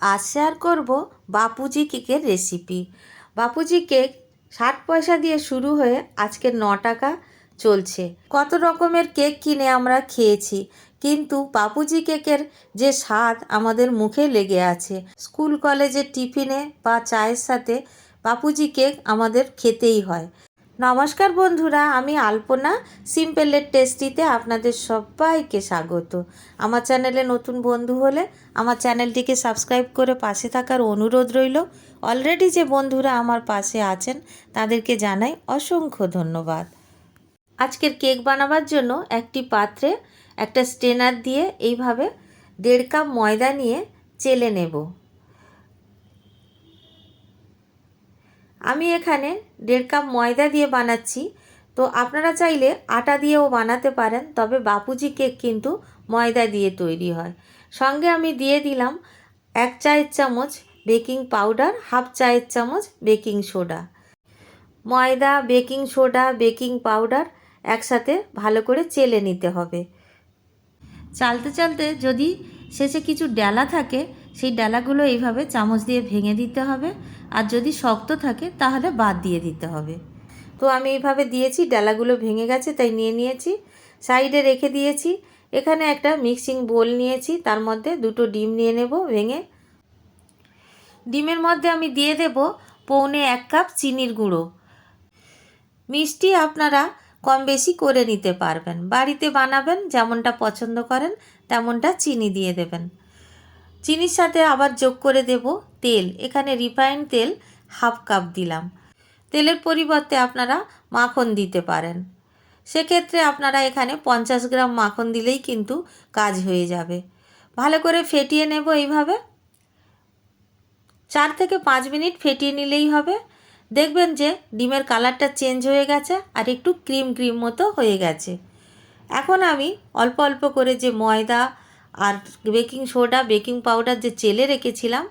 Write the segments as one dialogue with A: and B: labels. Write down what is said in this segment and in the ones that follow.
A: আজ শেয়ার করব বাপুজি কেকের রেসিপি বাপুজি কেক ষাট পয়সা দিয়ে শুরু হয়ে আজকে ন টাকা চলছে। কত রকমের কেক কিনে আমরা খেয়েছি, কিন্তু বাপুজি কেকের যে স্বাদ আমাদের মুখে লেগে আছে। স্কুল, কলেজের টিফিনে বা চায়ের সাথে বাপুজি কেক আমাদের খেতেই হয়। নমস্কার বন্ধুরা, আমি আলপনা। সিম্পলের টেস্টিতে আপনাদের সবাইকে স্বাগত। আমার চ্যানেলে নতুন বন্ধু হলে আমার চ্যানেলটিকে সাবস্ক্রাইব করে পাশে থাকার অনুরোধ রইল। অলরেডি যে বন্ধুরা আমার পাশে আছেন, তাদেরকে জানাই অসংখ্য ধন্যবাদ। আজকের কেক বানাবার জন্য একটি পাত্রে একটা স্টেনার দিয়ে এইভাবে দেড় কাপ ময়দা নিয়ে চেলে নেব। আমি এখানে দেড় কাপ ময়দা দিয়ে বানাচ্ছি। তো আপনারা চাইলে আটা দিয়েও বানাতে পারেন, তবে বাপুজি কেক কিন্তু ময়দা দিয়ে তৈরি হয়। সঙ্গে আমি দিয়ে দিলাম এক চায়ের চামচ বেকিং পাউডার, হাফ চায়ের চামচ বেকিং সোডা। ময়দা, বেকিং সোডা, বেকিং পাউডার একসাথে ভালো করে চেলে নিতে হবে। চালতে চালতে যদি শেষে কিছু ডালা থাকে, সেই ডালাগুলো এইভাবে চামচ দিয়ে ভেঙে দিতে হবে। আর যদি শক্ত থাকে, তাহলে বাদ দিয়ে দিতে হবে। তো আমি এইভাবে দিয়েছি, ডালাগুলো ভেঙে গেছে, তাই নিয়ে নিয়েছি। সাইডে রেখে দিয়েছি। এখানে একটা মিক্সিং বোল নিয়েছি, তার মধ্যে দুটো ডিম নিয়ে নেব ভেঙে। ডিমের মধ্যে আমি দিয়ে দেব পৌনে এক কাপ চিনির গুঁড়ো। মিষ্টি আপনারা কম বেশি করে নিতে পারবেন। বাড়িতে বানাবেন, যেমনটা পছন্দ করেন, তেমনটা চিনি দিয়ে দেবেন। চিনির সাথে আবার যোগ করে দেব তেল। এখানে রিফাইন তেল হাফ কাপ দিলাম। তেলের পরিবর্তে আপনারা মাখন দিতে পারেন। সেক্ষেত্রে আপনারা এখানে পঞ্চাশ গ্রাম মাখন দিলেই কিন্তু কাজ হয়ে যাবে। ভালো করে ফেটিয়ে নেব এইভাবে। চার থেকে পাঁচ মিনিট ফেটিয়ে নিলেই হবে। দেখবেন যে ডিমের কালারটা চেঞ্জ হয়ে গেছে আর একটু ক্রিম ক্রিম মতো হয়ে গেছে। এখন আমি অল্প অল্প করে যে ময়দা আর বেকিং সোডা, বেকিং পাউডার যে চেলে রেখেছিলাম,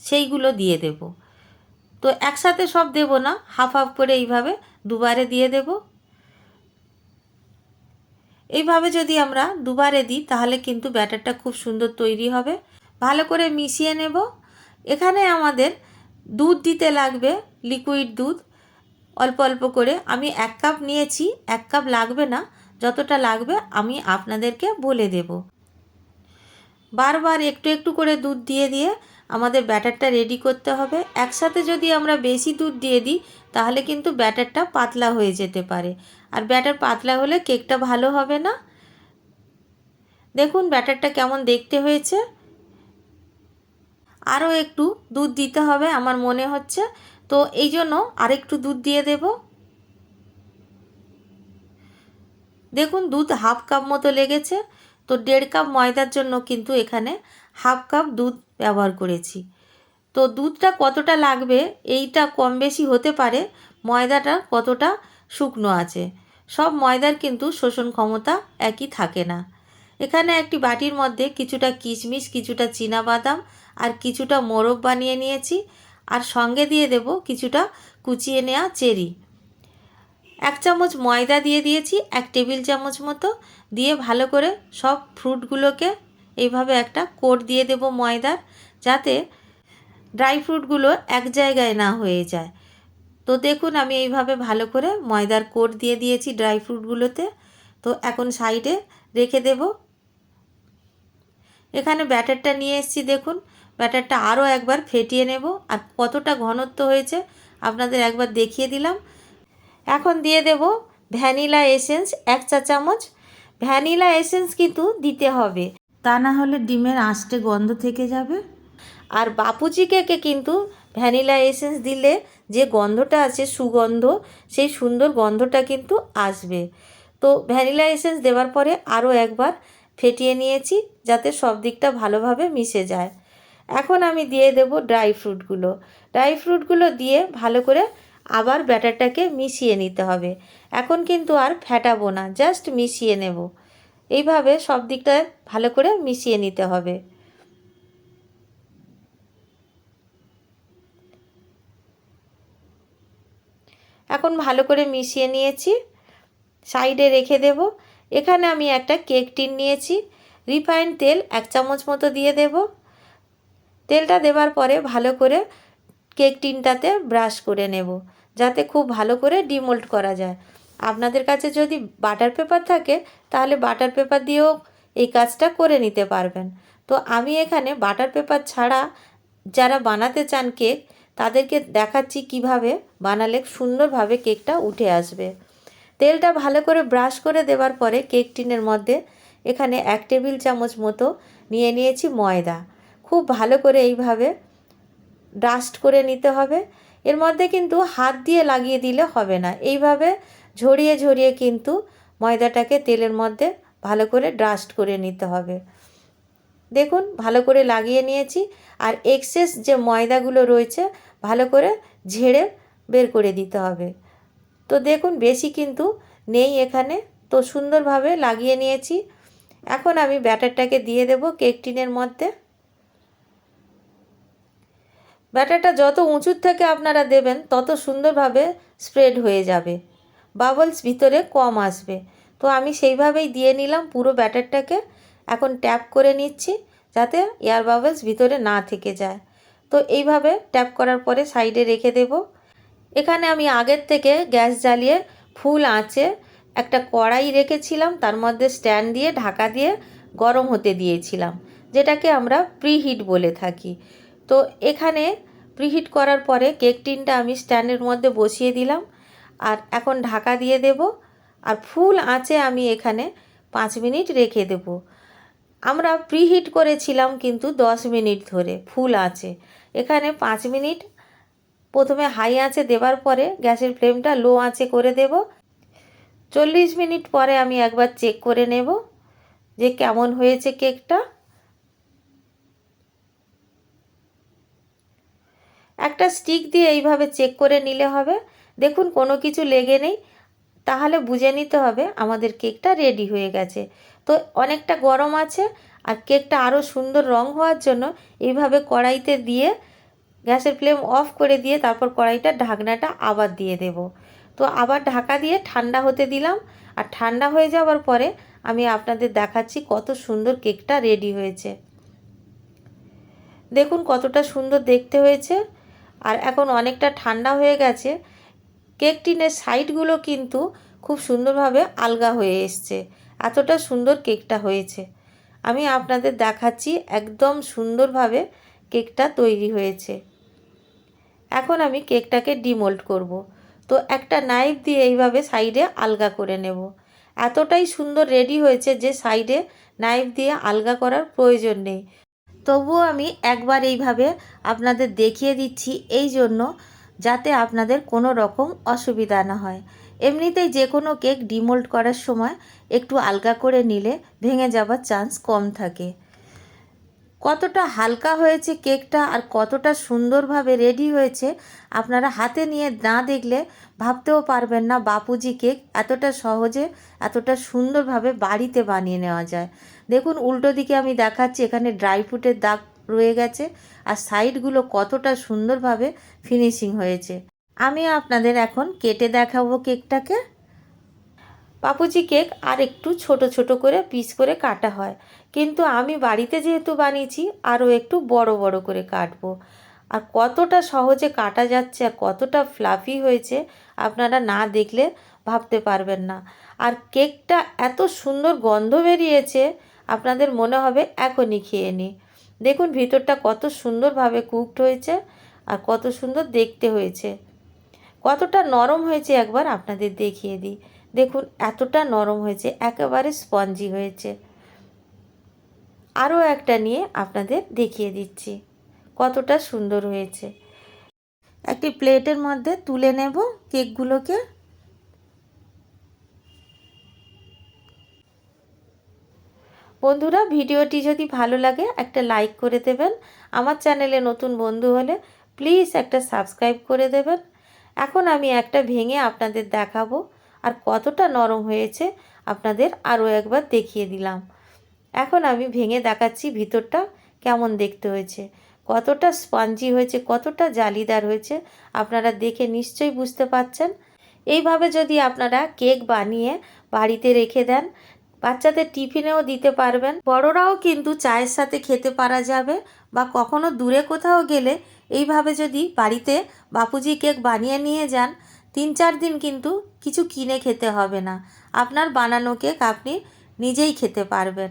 A: সেইগুলো দিয়ে দেব। তো একসাথে সব দেব না, হাফ হাফ করে এইভাবে দুবারে দিয়ে দেব। এইভাবে যদি আমরা দুবারে দিই, তাহলে কিন্তু ব্যাটারটা খুব সুন্দর তৈরি হবে। ভালো করে মিশিয়ে নেব। এখানে আমাদের দুধ দিতে লাগবে, লিকুইড দুধ। অল্প অল্প করে আমি এক কাপ নিয়েছি, এক কাপ লাগবে না, যতটা লাগবে আমি আপনাদেরকে বলে দেব। বারবার একটু একটু করে দুধ দিয়ে দিয়ে আমাদের ব্যাটারটা রেডি করতে হবে। একসাথে যদি আমরা বেশি দুধ দিয়ে দিই, তাহলে কিন্তু ব্যাটারটা পাতলা হয়ে যেতে পারে। আর ব্যাটার পাতলা হলে কেকটা ভালো হবে না। দেখুন ব্যাটারটা কেমন দেখতে হয়েছে। আরও একটু দুধ দিতে হবে আমার মনে হচ্ছে। তো এই জন্য আরেকটু দুধ দিয়ে দেব। দেখুন দুধ হাফ কাপ মতো লেগেছে। তো দেড় কাপ ময়দার জন্য কিন্তু এখানে হাফ কাপ দুধ ব্যবহার করেছি। তো দুধটা কতটা লাগবে এইটা কম বেশি হতে পারে, ময়দাটা কতটা শুকনো আছে, সব ময়দার কিন্তু শোষণ ক্ষমতা একই থাকে না। এখানে একটি বাটির মধ্যে কিছুটা কিশমিশ, কিছুটা বাদাম আর কিছুটা মোরগ বানিয়ে নিয়েছি আর সঙ্গে দিয়ে দেব কিছুটা কুচিয়ে নেওয়া চেরি। এক চামচ ময়দা দিয়ে দিয়েছি, এক টেবিল চামচ মতো। দিয়ে ভালো করে সব ফ্রুটগুলোকে এইভাবে একটা কোট দিয়ে দেব ময়দার, যাতে ড্রাই ফ্রুটগুলো এক জায়গায় না হয়ে যায়। তো দেখুন, আমি এইভাবে ভালো করে ময়দার কোট দিয়ে দিয়েছি ড্রাই ফ্রুটগুলোতে তো এখন সাইডে রেখে দেব। এখানে ব্যাটারটা নিয়ে এসেছি, দেখুন। ব্যাটারটা আরও একবার ফেটিয়ে নেব। আর কতটা ঘনত্ব হয়েছে, আপনাদের একবার দেখিয়ে দিলাম। এখন দিয়ে দেব ভ্যানিলা এসেন্স এক চা চামচ। ভ্যানিলা এসেন্স কিন্তু দিতে হবে, তা না হলে ডিমের আঁশটে গন্ধ থেকে যাবে। আর বাপুজি কেকে কিন্তু ভ্যানিলা এসেন্স দিলে যে গন্ধটা আছে, সুগন্ধ, সেই সুন্দর গন্ধটা কিন্তু আসবে। তো ভ্যানিলা এসেন্স দেওয়ার পরে আরও একবার ফেটিয়ে নিয়েছি যাতে সব দিকটা ভালোভাবে মিশে যায়। এখন আমি দিয়ে দেব ড্রাই ফ্রুটগুলো। ড্রাই ফ্রুটগুলো দিয়ে ভালো করে আবার ব্যাটারটাকে মিশিয়ে নিতে হবে। এখন কিন্তু আর ফ্যাটাবো না জাস্ট মিশিয়ে নেব। এইভাবে সব দিকটা ভালো করে মিশিয়ে নিতে হবে। এখন ভালো করে মিশিয়ে নিয়েছি। সাইডে রেখে দেব। এখানে আমি একটা কেক টিন নিয়েছি। রিফাইন তেল এক চামচ মতো দিয়ে দেব। তেলটা দেওয়ার পরে ভালো করে কেক টিনটাতে ব্রাশ করে নেব। যাতে খুব ভালো করে ডিমোল্ড করা যায়। আপনাদের কাছে যদি বাটার পেপার থাকে, তাহলে বাটার পেপার দিয়েও এই কাজটা করে নিতে পারবেন। তো আমি এখানে বাটার পেপার ছাড়া যারা বানাতে চান কেক, তাদেরকে দেখাচ্ছি কীভাবে বানালে সুন্দরভাবে কেকটা উঠে আসবে। তেলটা ভালো করে ব্রাশ করে দেওয়ার পরে কেক টিনের মধ্যে এখানে এক টেবিল চামচ মতো নিয়ে নিয়েছি ময়দা। খুব ভালো করে এইভাবে ডাস্ট করে নিতে হবে। এর মধ্যে কিন্তু হাত দিয়ে লাগিয়ে দিলে হবে না। এইভাবে ঝরিয়ে ঝরিয়ে কিন্তু ময়দাটাকে তেলের মধ্যে ভালো করে ড্রাস্ট করে নিতে হবে। দেখুন, ভালো করে লাগিয়ে নিয়েছি আর এক্সেস যে ময়দাগুলো রয়েছে, ভালো করে ঝেড়ে বের করে দিতে হবে। তো দেখুন, বেশি কিন্তু নেই এখানে। তো সুন্দরভাবে লাগিয়ে নিয়েছি। এখন আমি ব্যাটারটাকে দিয়ে দেব কেক টিনের মধ্যে। ব্যাটারটা যত উঁচুর থেকে আপনারা দেবেন, তত সুন্দরভাবে স্প্রেড হয়ে যাবে। বাবলস ভিতরে কম আসবে। তো আমি সেইভাবেই দিয়ে নিলাম পুরো ব্যাটারটাকে। এখন ট্যাপ করে নিচ্ছি যাতে এয়ার বাবলস ভিতরে না থেকে যায়। তো এইভাবে ট্যাপ করার পরে সাইডে রেখে দেব। এখানে আমি আগের থেকে গ্যাস জ্বালিয়ে ফুল আঁচে একটা কড়াই রেখেছিলাম, তার মধ্যে স্ট্যান্ড দিয়ে ঢাকা দিয়ে গরম হতে দিয়েছিলাম, যেটাকে আমরা প্রিহিট বলে থাকি। তো এখানে প্রিহিট করার পরে কেক টিনটা আমি স্ট্যান্ডের মধ্যে বসিয়ে দিলাম। আর এখন ঢাকা দিয়ে দেব। আর ফুল আঁচে আমি এখানে পাঁচ মিনিট রেখে দেব। আমরা প্রিহিট করেছিলাম কিন্তু দশ মিনিট ধরে ফুল আঁচে। এখানে পাঁচ মিনিট। প্রথমে হাই আঁচে দেওয়ার পরে গ্যাসের ফ্লেমটা লো আঁচে করে দেব। চল্লিশ মিনিট পরে আমি একবার চেক করে নেব যে কেমন হয়েছে কেকটা একটা স্টিক দিয়ে এইভাবে চেক করে নিলে হবে। দেখুন, কোনো কিছু লেগে নেই। তাহলে বুঝে নিতে হবে আমাদের কেকটা রেডি হয়ে গেছে। তো অনেকটা গরম আছে আর কেকটা আরও সুন্দর রং হওয়ার জন্য এইভাবে কড়াইতে দিয়ে গ্যাসের ফ্লেম অফ করে দিয়ে তারপর কড়াইটা ঢাকনাটা আবার দিয়ে দেব। তো আবার ঢাকা দিয়ে ঠান্ডা হতে দিলাম আর ঠান্ডা হয়ে যাওয়ার পরে আমি আপনাদের দেখাচ্ছি কত সুন্দর কেকটা রেডি হয়েছে। দেখুন কতটা সুন্দর দেখতে হয়েছে। আর এখন অনেকটা ঠান্ডা হয়ে গেছে। কেক টিনের সাইডগুলো কিন্তু খুব সুন্দরভাবে আলগা হয়ে এসছে। এতটা সুন্দর কেকটা হয়েছে। আমি আপনাদের দেখাচ্ছি একদম সুন্দরভাবে কেকটা তৈরি হয়েছে। এখন আমি কেকটাকে ডিমোল্ড করব। তো একটা নাইফ দিয়ে এইভাবে সাইডে আলগা করে নেব। এতটাই সুন্দর রেডি হয়েছে যে সাইডে নাইফ দিয়ে আলগা করার প্রয়োজন নেই। তবুও আমি একবার এইভাবে আপনাদের দেখিয়ে দিচ্ছি এই জন্য যাতে আপনাদের কোনো রকম অসুবিধা না হয়। এমনিতেই যে কোনো কেক ডিমোল্ড করার সময় একটু আলগা করে নিলে ভেঙে যাবার চান্স কম থাকে। কতটা হালকা হয়েছে কেকটা আর কতটা সুন্দরভাবে রেডি হয়েছে আপনারা হাতে নিয়ে না দেখলে ভাবতেও পারবেন না বাপুজি কেক এতটা সহজে, এতটা সুন্দরভাবে বাড়িতে বানিয়ে নেওয়া যায়। দেখুন, উল্টো দিকে আমি দেখাচ্ছি, এখানে ড্রাই ফ্রুটের দাগ রয়ে গেছে আর সাইডগুলো কতটা সুন্দরভাবে ফিনিশিং হয়েছে। আমি আপনাদের এখন কেটে দেখাবো কেকটাকে। পাপুজি কেক আর একটু ছোট ছোট করে পিস করে কাটা হয়। কিন্তু আমি বাড়িতে যেহেতু বানিয়েছি, আরও একটু বড় বড় করে কাটবো। আর কতটা সহজে কাটা যাচ্ছে আর কতটা ফ্লাফি হয়েছে, আপনারা না দেখলে ভাবতে পারবেন না। আর কেকটা এত সুন্দর গন্ধ বেরিয়েছে আপনাদের মনে হবে এখনই খেয়ে নিই দেখুন, ভিতরটা কত সুন্দরভাবে কুকড হয়েছে আর কত সুন্দর দেখতে হয়েছে। কতটা নরম হয়েছে একবার আপনাদের দেখিয়ে দিই। দেখুন, এতটা নরম হয়েছে, একেবারে স্পঞ্জি হয়েছে। আরও একটা নিয়ে আপনাদের দেখিয়ে দিচ্ছি, কতটা সুন্দর হয়েছে। একটি প্লেটের মধ্যে তুলে নেব কেকগুলোকে। বন্ধুরা, ভিডিওটি যদি ভালো লাগে, একটা লাইক করে দেবেন। আমার চ্যানেলে নতুন বন্ধু হলে প্লিজ একটা সাবস্ক্রাইব করে দেবেন। এখন আমি একটা ভেঙে আপনাদের দেখাবো আর কতটা নরম হয়েছে আপনাদের আরও একবার দেখিয়ে দিলাম। এখন আমি ভেঙে দেখাচ্ছি ভিতরটা কেমন দেখতে হয়েছে, কতটা স্পঞ্জি হয়েছে, কতটা জালিদার হয়েছে, আপনারা দেখে নিশ্চয়ই বুঝতে পাচ্ছেন এইভাবে যদি আপনারা কেক বানিয়ে বাড়িতে রেখে দেন বাচ্চাদের টিফিনেও দিতে পারবেন। বড়রাও কিন্তু চায়ের সাথে খেতে পারা যাবে বা কখনো দূরে কোথাও গেলে এইভাবে যদি বাড়িতে বাপুজি কেক বানিয়ে নিয়ে যান, তিন চার দিন কিন্তু কিছু কিনে খেতে হবে না। আপনার বানানো কেক আপনি নিজেই খেতে পারবেন।